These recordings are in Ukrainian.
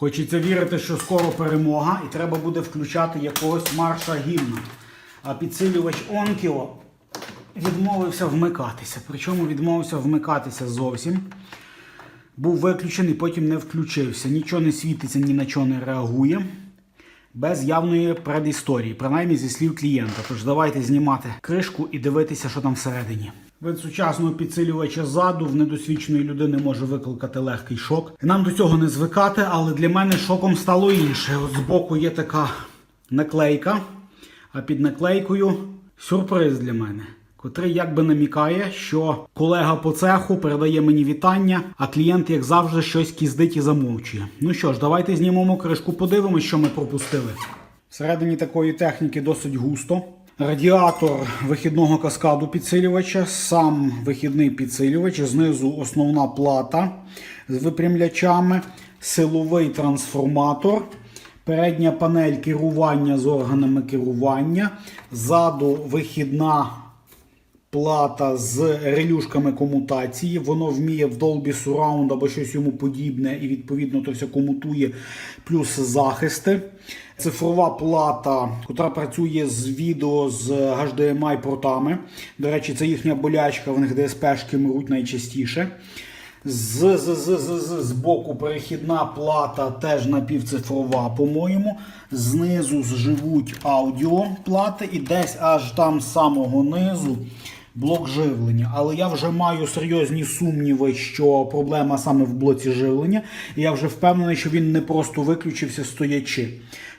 Хочеться вірити, що скоро перемога, і треба буде включати якогось марша гімна. А підсилювач Онкіо відмовився вмикатися. Причому відмовився вмикатися зовсім. Був виключений, потім не включився. Нічого не світиться, ні на що не реагує. Без явної предісторії, принаймні зі слів клієнта. Тож давайте знімати кришку і дивитися, що там всередині. Від сучасного підсилювача ззаду в недосвідченої людини може викликати легкий шок. Нам до цього не звикати, але для мене шоком стало інше. От збоку є така наклейка, а під наклейкою сюрприз для мене, котрий якби намікає, що колега по цеху передає мені вітання, а клієнт, як завжди, щось кіздить і замовчує. Ну що ж, давайте знімемо кришку, подивимось, що ми пропустили. Всередині такої техніки досить густо. Радіатор вихідного каскаду підсилювача, сам вихідний підсилювач, знизу основна плата з випрямлячами, силовий трансформатор, передня панель керування з органами керування, ззаду вихідна плата з релюшками комутації. Воно вміє в Dolby Surround або щось йому подібне, і відповідно то все комутує, плюс захисти. Цифрова плата, яка працює з відео з HDMI портами. До речі, це їхня болячка, в них DSP-шки мруть найчастіше. З, з, з, з, з, з боку перехідна плата теж напівцифрова, по-моєму. Знизу зживуть аудіоплати і десь аж там з самого низу блок живлення. Але я вже маю серйозні сумніви, що проблема саме в блоці живлення. І я вже впевнений, що він не просто виключився стоячи.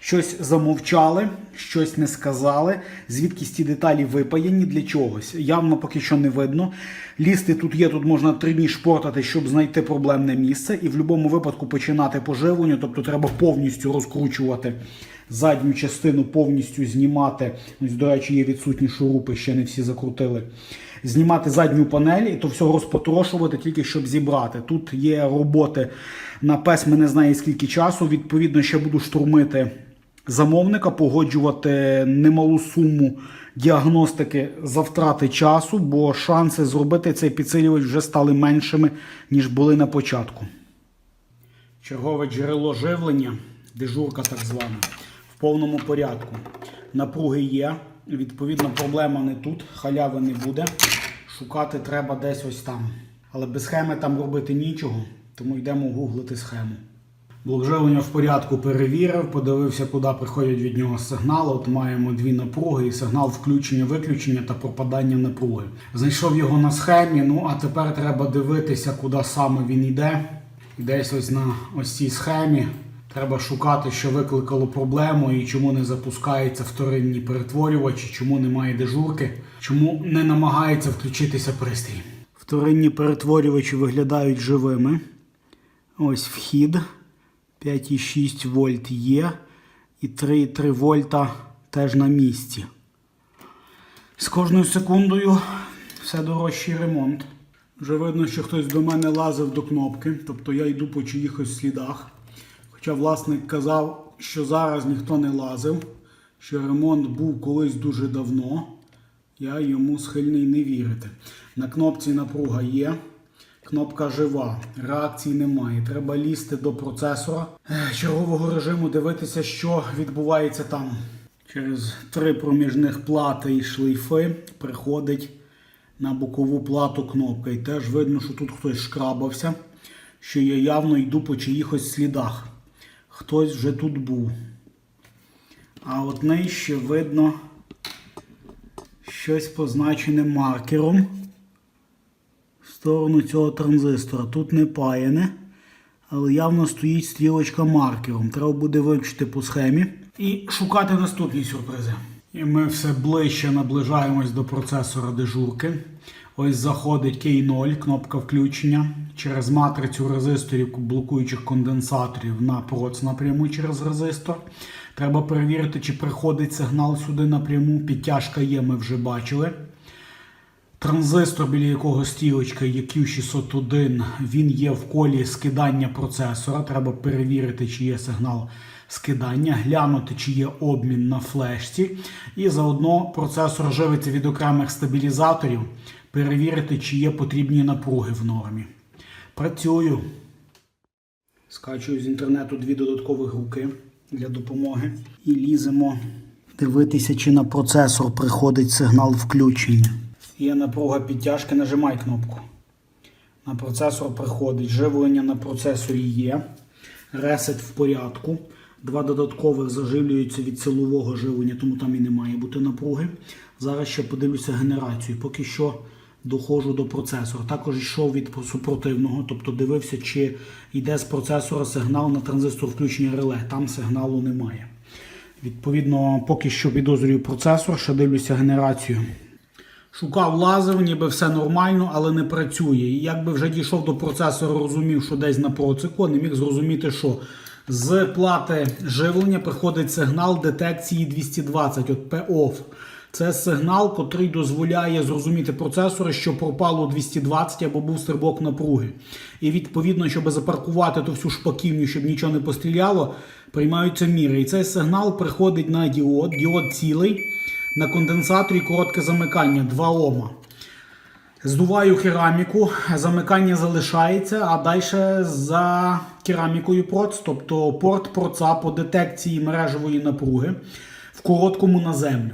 Щось замовчали, щось не сказали. Звідкись ті деталі випаяні для чогось. Явно поки що не видно. Лізти тут є, тут можна три дні шпортати, щоб знайти проблемне місце, і в будь-якому випадку починати поживлення. Тобто треба повністю розкручувати задню частину, повністю знімати. Ось, до речі, є відсутні шурупи, ще не всі закрутили. Знімати задню панель і то все розпотрошувати, тільки щоб зібрати. Тут є роботи на пес, ми не знає скільки часу. Відповідно, ще буду штурмити замовника, погоджувати немалу суму діагностики за втрати часу, бо шанси зробити цей підсилювач вже стали меншими, ніж були на початку. Чергове джерело живлення, дежурка так звана, в повному порядку. Напруги є. Відповідно, проблема не тут, халяви не буде. Шукати треба десь ось там. Але без схеми там робити нічого, тому йдемо гуглити схему. Блок живлення в порядку перевірив, подивився, куди приходять від нього сигнали. От маємо дві напруги і сигнал включення-виключення та пропадання напруги. Знайшов його на схемі, ну а тепер треба дивитися, куди саме він йде. Десь ось на ось цій схемі треба шукати, що викликало проблему і чому не запускається вторинні перетворювачі, чому немає дежурки, чому не намагається включитися пристрій. Вторинні перетворювачі виглядають живими. Ось вхід. 5,6 вольт є. І 3,3 вольта теж на місці. З кожною секундою все дорожчий ремонт. Вже видно, що хтось до мене лазив до кнопки, тобто я йду по чиїхось слідах. Хоча власник казав, що зараз ніхто не лазив, що ремонт був колись дуже давно. Я йому схильний не вірити. На кнопці напруга є. Кнопка жива, реакції немає. Треба лізти до процесора чергового режиму, дивитися, що відбувається там. Через три проміжних плати і шлейфи приходить на бокову плату кнопка. І теж видно, що тут хтось шкрабався, що я явно йду по чиїхось слідах. Хтось вже тут був. А от нижче видно щось позначене маркером сторону цього транзистора. Тут не паяне, але явно стоїть стрілочка маркером. Треба буде вивчити по схемі і шукати наступні сюрпризи. І ми все ближче наближаємось до процесора дежурки. Ось заходить K0, кнопка включення. Через матрицю резисторів блокуючих конденсаторів на проц напряму через резистор. Треба перевірити, чи приходить сигнал сюди напряму. Підтяжка є, ми вже бачили. Транзистор, біля якого стрілочка є Q601, він є в колі скидання процесора. Треба перевірити, чи є сигнал скидання, глянути, чи є обмін на флешці. І заодно процесор живиться від окремих стабілізаторів, перевірити, чи є потрібні напруги в нормі. Працюю. Скачую з інтернету дві додаткових руки для допомоги. І ліземо дивитися, чи на процесор приходить сигнал включення. Є напруга підтяжки, нажимай кнопку. На процесор приходить. Живлення на процесорі є. Ресет в порядку. Два додаткових заживлюються від силового живлення, тому там і не має бути напруги. Зараз ще подивлюся генерацію. Поки що доходжу до процесора. Також йшов від супротивного, тобто дивився, чи йде з процесора сигнал на транзистор включення реле. Там сигналу немає. Відповідно, поки що підозрюю процесор, ще дивлюся генерацію. Шукав лазер, ніби все нормально, але не працює. І якби вже дійшов до процесора, розумів, що десь на процику, не міг зрозуміти, що з плати живлення приходить сигнал детекції 220, от POF. Це сигнал, котрий дозволяє зрозуміти процесору, що пропало 220 або був стрибок напруги. І відповідно, щоб запаркувати ту всю шпаківню, щоб нічого не постріляло, приймаються міри. І цей сигнал приходить на діод, діод цілий. На конденсаторі коротке замикання 2 Ома. Здуваю кераміку, замикання залишається, а далі за керамікою проц, тобто порт проца по детекції мережевої напруги в короткому на землю.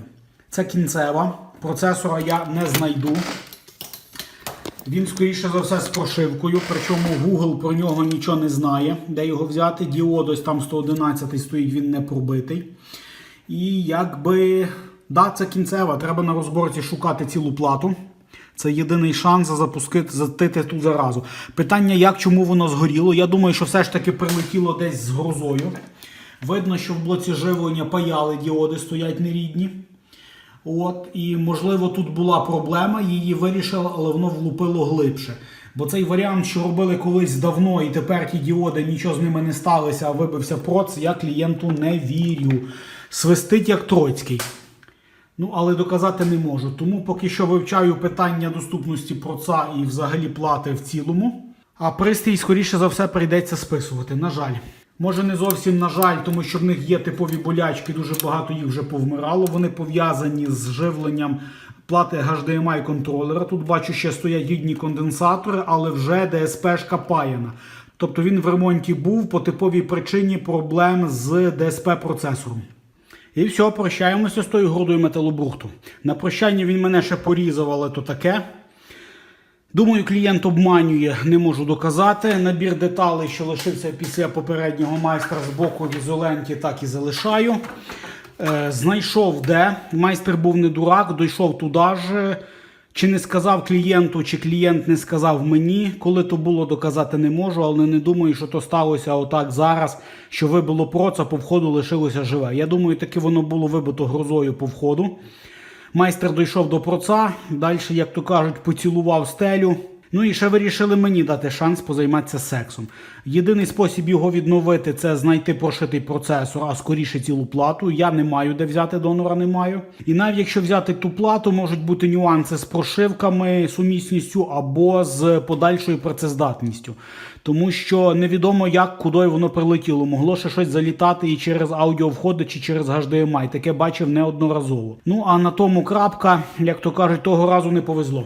Це кінцева. Процесора я не знайду. Він, скоріше за все, з прошивкою, причому Google про нього нічого не знає, де його взяти. Діод ось там 111 стоїть, він не пробитий. І якби, да, це кінцева, треба на розборці шукати цілу плату. Це єдиний шанс запускати затити ту заразу. Питання, як чому воно згоріло? Я думаю, що все ж таки прилетіло десь з грозою. Видно, що в блоці живлення паяли діоди, стоять нерідні. От, і можливо тут була проблема, її вирішили, але воно влупило глибше. Бо цей варіант, що робили колись давно, і тепер ті діоди нічого з ними не сталося, а вибився проц, я клієнту не вірю. Свистить як Троцький. Ну, але доказати не можу. Тому поки що вивчаю питання доступності проца і взагалі плати в цілому. А пристрій, скоріше за все, прийдеться списувати. На жаль. Може не зовсім на жаль, тому що в них є типові болячки, дуже багато їх вже повмирало. Вони пов'язані з живленням плати HDMI контролера. Тут бачу, ще стоять гідні конденсатори, але вже ДСП-шка. Тобто він в ремонті був по типовій причині проблем з DSP-процесором. І все, прощаємося з тою грудою металобрухту. На прощання він мене ще порізав, але то таке. Думаю, клієнт обманює, не можу доказати. Набір деталей, що лишився після попереднього майстра з боку в ізоленті, так і залишаю. Е, знайшов де. Майстер був не дурак, дійшов туди ж. Чи не сказав клієнту, чи клієнт не сказав мені. Коли то було, доказати не можу, але не думаю, що то сталося отак зараз, що вибило проца, по входу лишилося живе. Я думаю, таки воно було вибито грозою по входу. Майстер дійшов до проца, далі, як то кажуть, поцілував стелю. Ну і ще вирішили мені дати шанс позайматися сексом. Єдиний спосіб його відновити це знайти прошитий процесор, а скоріше цілу плату. Я не маю де взяти донора, не маю. І навіть якщо взяти ту плату, можуть бути нюанси з прошивками, сумісністю або з подальшою працездатністю. Тому що невідомо, як куди воно прилетіло. Могло ще щось залітати і через аудіовходи, чи через HDMI. Таке бачив неодноразово. Ну а на тому крапка, як то кажуть, того разу не повезло.